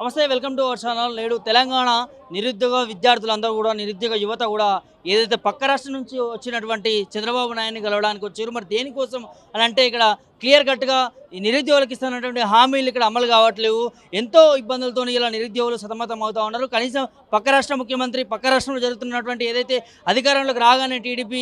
నమస్తే welcome to our channel. నేడు తెలంగాణ నిరుద్యోగ విద్యార్థులందరూ కూడా నిరుద్యోగ యువత కూడా ఏదైతే పక్క రాష్ట్రం నుంచి వచ్చినటువంటి చంద్రబాబు నాయుడిని కలవడానికి వచ్చారు మరి దేనికోసం అని అంటే ఇక్కడ క్లియర్ కట్గా ఈ నిరుద్యోగులకు ఇస్తున్నటువంటి హామీలు ఇక్కడ అమలు కావట్లేవు. ఎంతో ఇబ్బందులతో ఇలా నిరుద్యోగులు సతమతం అవుతా ఉన్నారు. కనీసం పక్క రాష్ట్ర ముఖ్యమంత్రి పక్క రాష్ట్రంలో జరుగుతున్నటువంటి ఏదైతే అధికారంలోకి రాగానే టీడీపీ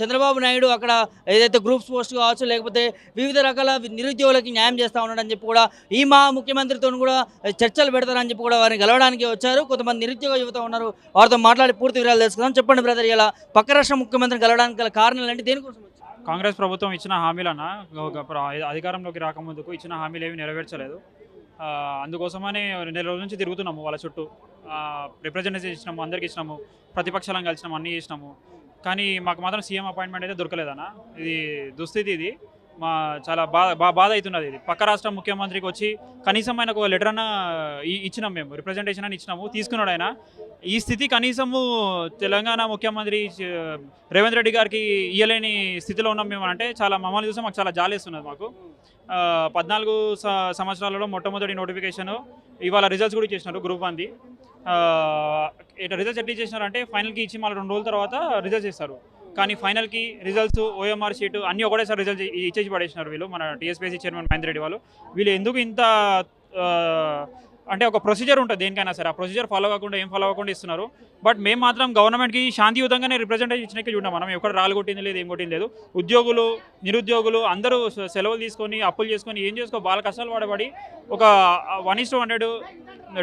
చంద్రబాబు నాయుడు అక్కడ ఏదైతే గ్రూప్స్ పోస్ట్ కావచ్చు లేకపోతే వివిధ రకాల నిరుద్యోగులకి న్యాయం చేస్తూ ఉన్నాడని చెప్పి కూడా ఈ మా ముఖ్యమంత్రితో కూడా చర్చలు పెడతారని చెప్పి కూడా వారిని గెలవడానికి వచ్చారు. కొంతమంది నిరుద్యోగ యువత ఉన్నారు. వారితో మాట్లాడి పూర్తి వివరాలు తెలుసుకుందాం. చెప్పండి బ్రదర్ ఇలా పక్క రాష్ట్ర ముఖ్యమంత్రిని కలవడానికి గల కారణాలు అంటే దేనికోసం కాంగ్రెస్ ప్రభుత్వం ఇచ్చిన హామీలన్న అధికారంలోకి రాకముందుకు ఇచ్చిన హామీలు ఏమి నెరవేర్చలేదు. అందుకోసమని నెల రోజుల నుంచి తిరుగుతున్నాము వాళ్ళ చుట్టూ. రిప్రజెంటేషన్ ఇచ్చినాము అందరికి ఇచ్చినాము ప్రతిపక్షాలను కలిసినాము అన్నీ చేసినాము. కానీ మాకు మాత్రం సీఎం అపాయింట్మెంట్ అయితే దొరకలేదన్న. ఇది దుస్థితి ఇది. మా చాలా బాధ బా- బాధ అవుతున్నది ఇది. పక్క రాష్ట్ర ముఖ్యమంత్రికి వచ్చి కనీసం ఆయనకు ఒక లెటర్ అన్న ఇచ్చినాం మేము రిప్రజెంటేషన్ అని ఇచ్చినాము. తీసుకున్నాడు ఆయన. ఈ స్థితి కనీసము తెలంగాణ ముఖ్యమంత్రి రేవంత్ రెడ్డి గారికి ఇయ్యలేని స్థితిలో ఉన్నాం మేము అంటే చాలా మమ్మల్ని చూస్తే మాకు చాలా జాలేస్తున్నది మాకు. పద్నాలుగు సంవత్సరాలలో మొట్టమొదటి నోటిఫికేషన్ ఇవాళ రిజల్ట్స్ కూడా ఇచ్చేసినారు గ్రూప్ వన్ది. రిజల్ట్స్ ఎట్లా చేసినారంటే అంటే ఫైనల్కి ఇచ్చి మళ్ళీ రెండు రోజుల తర్వాత రిజల్ట్స్ ఇస్తారు. కానీ ఫైనల్కి రిజల్ట్స్ ఓఎంఆర్ షీట్ అన్నీ ఒకటేసారి రిజల్ట్ ఇచ్చేసి పడేసినారు వీళ్ళు మన టీఎస్పీసీ చైర్మన్ మహేందర్ రెడ్డి వాళ్ళు. వీళ్ళు ఎందుకు ఇంత అంటే ఒక ప్రొసీజర్ ఉంటుంది దేనికైనా సరే. ఆ ప్రొసీజర్ ఫాలో కాకుండా ఏం ఫాలో అవ్వకుండా ఇస్తున్నారు. బట్ మేము మాత్రం గవర్నమెంట్కి శాంతియుతంగానే రిప్రజెంటేషన్ ఇచ్చినట్టు చూడడం మనం. ఎక్కడ రాళ్ళు కొట్టింది లేదు ఏం కొట్టింది లేదు. ఉద్యోగులు నిరుద్యోగులు అందరూ సెలవులు తీసుకొని అప్పులు చేసుకొని ఏం చేసుకో వాళ్ళ కష్టాలు పడబడి ఒక one is two hundred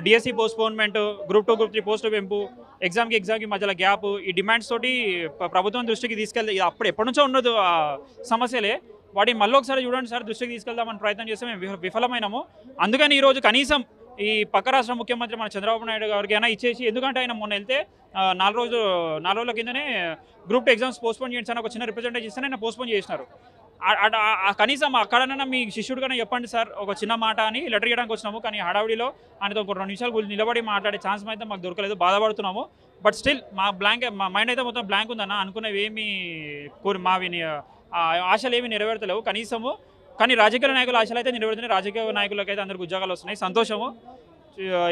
DSC postponement group two group three post పెంపు ఎగ్జామ్కి ఎగ్జామ్కి మధ్యలో గ్యాప్. ఈ డిమాండ్స్ తోటి ప్రభుత్వం దృష్టికి తీసుకెళ్తే ఇది అప్పుడు ఎప్పటి నుంచో ఉన్నది సమస్యలే. వాటిని మళ్ళీ ఒకసారి చూడండి సార్ దృష్టికి తీసుకెళ్దామని ప్రయత్నం చేస్తే మేము విఫలమైనాము. అందుకని ఈరోజు కనీసం ఈ పక్క రాష్ట్ర ముఖ్యమంత్రి మన చంద్రబాబు నాయుడు గారికి అయినా ఇచ్చేసి ఎందుకంటే ఆయన మొన్న వెళ్తే నాలుగు రోజులు నాలుగు రోజుల కిందనే గ్రూప్ టూ ఎగ్జామ్స్ పోస్ట్పోన్ చేయండి సార్ ఒక చిన్న రిప్రజెంటేషన్ ఇస్తే ఆయన పోస్ట్పోన్ చేసినారు. కనీసం అక్కడనైనా మీ శిష్యుడిగానే చెప్పండి సార్ ఒక చిన్న మాట అని లెటర్ ఇవ్వడానికి వచ్చినాము కానీ హడావిడిలో ఆయనతో ఒక రెండు నిమిషాలు నిలబడి మాట్లాడే ఛాన్స్ అయితే మాకు దొరకలేదు బాధపడుతున్నాము. బట్ స్టిల్ మా బ్లాంక్ మా మైండ్ అయితే మొత్తం బ్లాంక్ ఉందన్న అనుకునేవి ఏమి కోరి మావి ఆశలు ఏమి నెరవేర్తలేవు కనీసము కానీ రాజకీయ నాయకుల ఆశలు అయితే నెరవేరుతున్నాయి రాజకీయ నాయకులకి అయితే అందరికి ఉద్యోగాలు వస్తున్నాయి సంతోషము.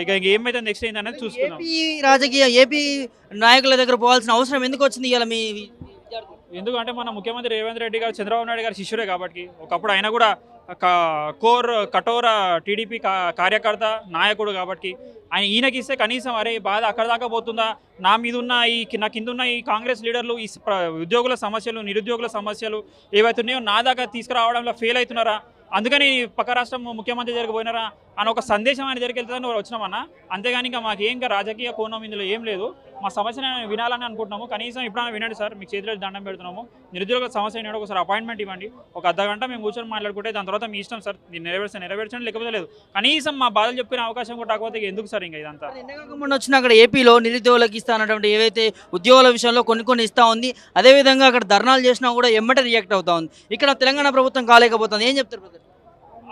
ఇక ఏమైతే నెక్స్ట్ ఏంటనేది చూసుకున్నాం ఏపీ రాజకీయ ఏపీ నాయకుల దగ్గర పోవాల్సిన అవసరం ఎందుకు వచ్చింది ఇలా మీ ఎందుకంటే మన ముఖ్యమంత్రి రేవంత్ రెడ్డి గారు చంద్రబాబు నాయుడు గారు శిష్యుడే కాబట్టి ఒకప్పుడు ఆయన కూడా కోర్ కఠోర టీడీపీ కా- కార్యకర్త నాయకుడు కాబట్టి ఆయన ఈయనకి ఇస్తే కనీసం అరే బాధ అక్కడ దాకా పోతుందా? నా మీద ఉన్న ఈ నా కింద ఉన్న ఈ కాంగ్రెస్ లీడర్లు ఈ ఉద్యోగుల సమస్యలు నిరుద్యోగుల సమస్యలు ఏవైతున్నాయో నా దాకా తీసుకురావడంలో ఫెయిల్ అవుతున్నారా? అందుకని పక్క రాష్ట్రం ముఖ్యమంత్రి దగ్గరికి పోయినారా? అని ఒక సందేశం ఆయన దగ్గరికి వెళ్తుందని వచ్చినామన్నా అంతేగాని ఇంకా మాకు ఏం రాజకీయ కోణం ఇందులో ఏం లేదు. మా సమస్యను వినాలని అనుకుంటున్నాము. కనీసం ఎప్పుడైనా వినండి సార్ మీకు చేతిలో దండం పెడుతున్నాము. నిరుద్యోగ సమస్య ఏంటో ఒకసారి అపాయింట్మెంట్ ఇవ్వండి. ఒక అర్ధ గంట మేము కూర్చొని మాట్లాడుకుంటే దాని తర్వాత మీ ఇష్టం సార్. దీన్ని నెరవేర్చండి నెరవేర్చండి లేకపోతే లేదు. కనీసం మా బాధలు చెప్పుకునే అవకాశం కూడా రాకపోతే ఎందుకు సార్ ఇంకా ఇదంతా? ముందు వచ్చిన అక్కడ ఏపీలో నిరుద్యోగులకు ఇస్తా అన్నటువంటి ఏవైతే ఉద్యోగాల విషయంలో కొన్ని కొన్ని ఇస్తా ఉంది అదేవిధంగా అక్కడ ధర్నాలు చేసినా కూడా ఎమ్మట రియాక్ట్ అవుతా ఉంది. ఇక్కడ తెలంగాణ ప్రభుత్వం కాలేకపోతుంది. ఏం చెప్తారు?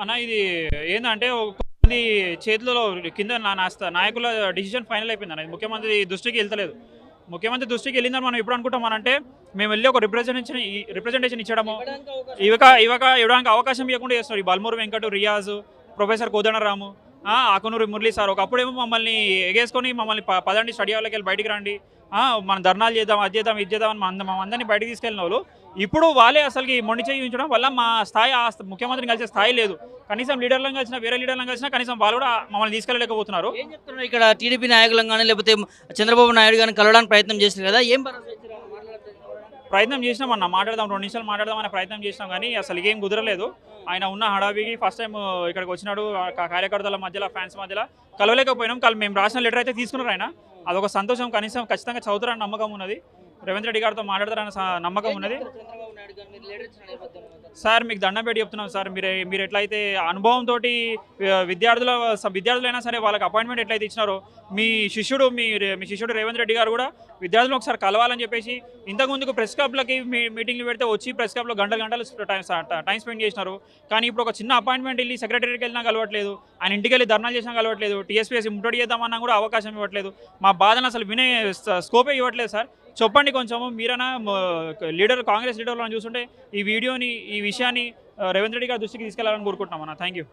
అన్న ఇది ఏంటంటే మంది చేతులలో కింద నా నాస్త నాయకుల డిసిషన్ ఫైనల్ అయిపోయింది అనేది ముఖ్యమంత్రి దృష్టికి వెళ్తలేదు. ముఖ్యమంత్రి దృష్టికి వెళ్ళిందని మనం ఎప్పుడు అనుకుంటాం అంటే మేము వెళ్ళి ఒక రిప్రజెంటేషన్ రిప్రజెంటేషన్ ఇచ్చడము. ఇవక ఇవక ఇవ్వడానికి అవకాశం ఇవ్వకుండా చేస్తున్నారు. ఈ బల్మూరు వెంకట రియాజ్ ప్రొఫెసర్ కోదండరాము ఆ, ఆకునూరి మురళి సార్. ఒకప్పుడేమో మమ్మల్ని ఎగేసుకొని మమ్మల్ని పదండి స్టడీ హాల్లోకి వెళ్ళి బయటికి రండి. మనం ధర్నాలు చేద్దాం అది చేద్దాం ఇది చేద్దాం అని మన అందరినీ బయటికి తీసుకెళ్ళిన వాళ్ళు ఇప్పుడు వాళ్ళే అసలుకి మొండి చేయి ఉంచడం వల్ల మా స్థాయి ఆ ముఖ్యమంత్రిని కలిసే స్థాయి లేదు. కనీసం లీడర్లను కలిసినా వేరే లీడర్లను కలిసినా కనీసం వాళ్ళు కూడా మమ్మల్ని తీసుకెళ్ళలేకపోతున్నారు ఏం చెప్తున్నారు ఇక్కడ టీడీపీ నాయకులను కానీ లేకపోతే చంద్రబాబు నాయుడు కానీ కలవడానికి ప్రయత్నం చేశారు కదా ఏం. ప్రయత్నం చేసినాం అన్న మాట్లాడదాం రెండు నిమిషాలు మాట్లాడదాం అనే ప్రయత్నం చేసినాం కానీ అసలు ఏం కుదరలేదు. ఆయన ఉన్న హడావికి ఫస్ట్ టైం ఇక్కడికి వచ్చినాడు కార్యకర్తల మధ్యలో ఫ్యాన్స్ మధ్యలో కలవలేకపోయినాం. కల్ మేము రాసిన లెటర్ అయితే తీసుకున్నారు ఆయన. అదొక సంతోషం కనీసం ఖచ్చితంగా చదువుతారని నమ్మకం ఉన్నది. రేవంత్ రెడ్డి గారితో మాట్లాడతారన్న స- నమ్మకం ఉన్నది? సార్ మీకు దండం పెట్టి చెప్తున్నాం సార్. మీరు మీరు ఎట్లయితే అనుభవంతో విద్యార్థుల విద్యార్థులైనా సరే వాళ్ళకి అపాయింట్మెంట్ ఎట్లయితే ఇచ్చినారో మీ శిష్యుడు మీ మీ శిష్యుడు రేవంత్ రెడ్డి గారు కూడా విద్యార్థులను ఒకసారి కలవాలని చెప్పేసి ఇంతకుముందుకు ప్రెస్ క్లబ్లకి మీ మీటింగ్లు పెడితే వచ్చి ప్రెస్ క్లబ్లో గంటలు గంటలు టైం టైం స్పెండ్ చేసినారు. కానీ ఇప్పుడు ఒక చిన్న అపాయింట్మెంట్ వెళ్ళి సెక్రటరీకి వెళ్ళినా కలవట్లేదు. ఆయన ఇంటికి వెళ్ళి ధర్నాలు చేసినా కలవట్లేదు. టీఎస్పీఎస్సీ ముట్టడి చేద్దామన్నా కూడా అవకాశం ఇవ్వట్లేదు. మా బాధను అసలు వినే స్కోపే ఇవ్వట్లేదు సార్. చెప్పండి కొంచెము మీరైనా లీడర్ కాంగ్రెస్ లీడర్లను చూస్తుంటే ఈ వీడియోని ఈ విషయాన్ని రేవంత్ రెడ్డి గారి దృష్టికి తీసుకెళ్ళాలని కోరుకుంటున్నాం అన్న. Thank you